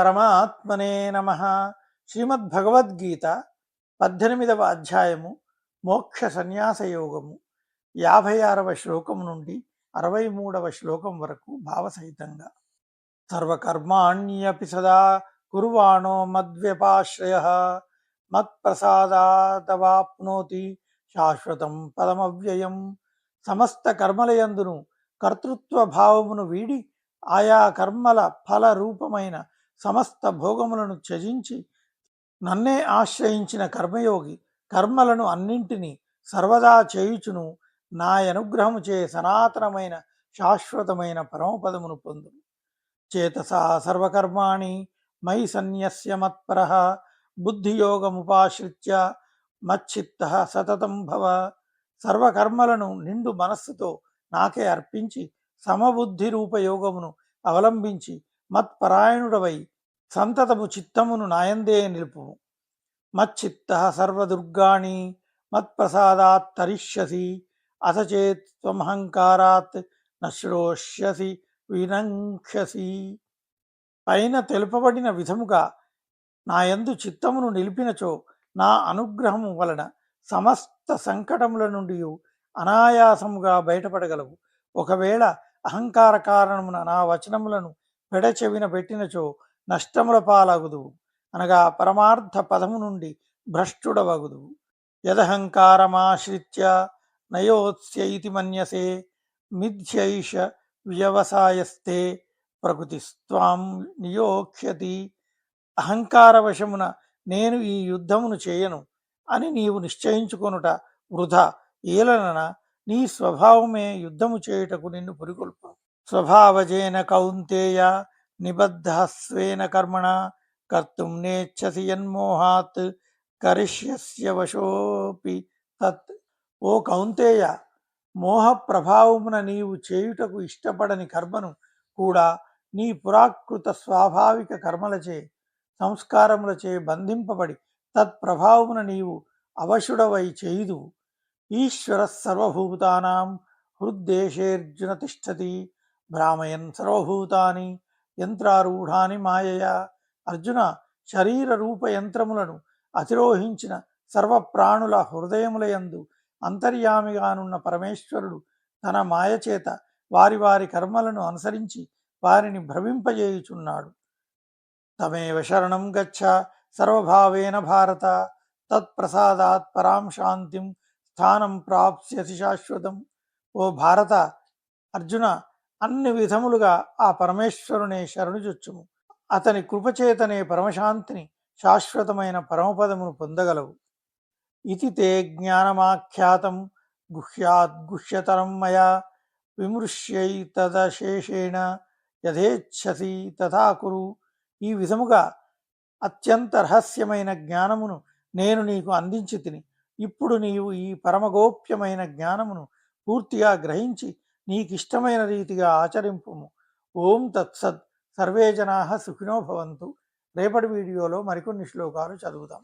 పరమాత్మనే నమ. శ్రీమద్భగవద్గీత పద్దెనిమిదవ అధ్యాయము మోక్ష సన్యాస యోగము యాభై ఆరవ శ్లోకం నుండి అరవై మూడవ శ్లోకం వరకు భావసహితంగా. సర్వకర్మాణ్యపి సదా కుర్వాణో మద్వ్యపాశ్రయ. మత్ప్రసాదాతవాప్నోతి శాశ్వతం పదమవ్యయం. సమస్త కర్మలయందును కర్తృత్వ భావమును వీడి ఆయా కర్మల ఫల రూపమైన సమస్త భోగములను త్యజించి నన్నే ఆశ్రయించిన కర్మయోగి కర్మలను అన్నింటినీ సర్వదా చేయుచును. నా అనుగ్రహము చే సనాతనమైన శాశ్వతమైన పరమపదమును పొందు. చేతసా సర్వకర్మాణి మయి సన్యస్య మత్పర బుద్ధియోగముపాశ్రిత్య మచ్చిత్త సతతం భవ. సర్వకర్మలను నిండు మనస్సుతో నాకే అర్పించి సమబుద్ధి రూపయోగమును అవలంబించి మత్పరాయణుడవై సంతతము చిత్తమును నాయందే నిలుపు మచ్చిత్త సర్వదుర్గాణి మత్ప్రసాదాత్ తరిష్యసి అసచేత్ త్వమహంకారాత్ నశ్రోష్యసి వినంక్షసి పైన తెలుపబడిన విధముగా నాయందు చిత్తమును నిలిపినచో నా అనుగ్రహము వలన సమస్త సంకటముల నుండి అనాయాసముగా బయటపడగలవు. ఒకవేళ అహంకార కారణమున నా వచనములను పెడచెవిన పెట్టినచో నష్టముల పాలగుదువు అనగా పరమార్థ పదము నుండి భ్రష్టుడవగుదువు యదహంకారమాశ్రిత్య నయోత్స్యైతి మన్యసే మిథ్యైష వ్యవసాయస్తే ప్రకృతిస్త్వాం నియోక్ష్యతి. అహంకారవశమున నేను ఈ యుద్ధమును చేయను అని నీవు నిశ్చయించుకొనుట వృధా. ఏలనన నీ స్వభావమే యుద్ధము చేయుటకు నిన్ను పురికొల్పాను స్వభావజేన కౌంతేయ నిబద్ధస్వేన కర్మణ కర్తుం నేచ్చసి యన్మోహాత్ కరిష్యస్య వశోపి తత్. ఓ కౌంతేయ మోహ ప్రభావమున నీవు చేయుటకు ఇష్టపడని కర్మను కూడా నీ పురాకృత స్వాభావిక కర్మలచే సంస్కారములచే బంధింపబడి తత్ప్రభావమున నీవు అవశుడవై చేయుదు ఈశ్వర సర్వభూతానాం హృద్దేశేర్జున తిష్టతి. భ్రామయన్ సర్వభూతాని యంత్రారూఢాని మాయయా. అర్జున శరీర రూప యంత్రములను అతిరోహించిన సర్వప్రాణుల హృదయములయందు అంతర్యామిగానున్న పరమేశ్వరుడు తన మాయచేత వారి వారి కర్మలను అనుసరించి వారిని భ్రమింపజేయుచున్నాడు. తమేవ శరణం గచ్చ సర్వభావేన భారత. తత్ప్రసాదాత్ పరాం శాంతిం స్థానం ప్రాప్స్యసి శాశ్వతం. ఓ భారత అర్జున అన్ని విధములుగా ఆ పరమేశ్వరునే శరణుజొచ్చుము అతని కృపచేతనే పరమశాంతిని శాశ్వతమైన పరమపదమును పొందగలవు. ఇది తే జ్ఞానమాఖ్యాతం గుహ్యాద్గుహ్యతరం మయా విమృశ్యైతదశేషేణ యథేచ్ఛసి తథా కురు. ఈ విధముగా అత్యంత రహస్యమైన జ్ఞానమును నేను నీకు అందించి తిని ఇప్పుడు నీవు ఈ పరమగోప్యమైన జ్ఞానమును పూర్తిగా గ్రహించి నీకిష్టమైన రీతిగా ఆచరింపుము. ఓం తత్సత్. సర్వే జనా సుఖినో భవంతు. రేపటి వీడియోలో మరికొన్ని శ్లోకాలు చదువుదాం.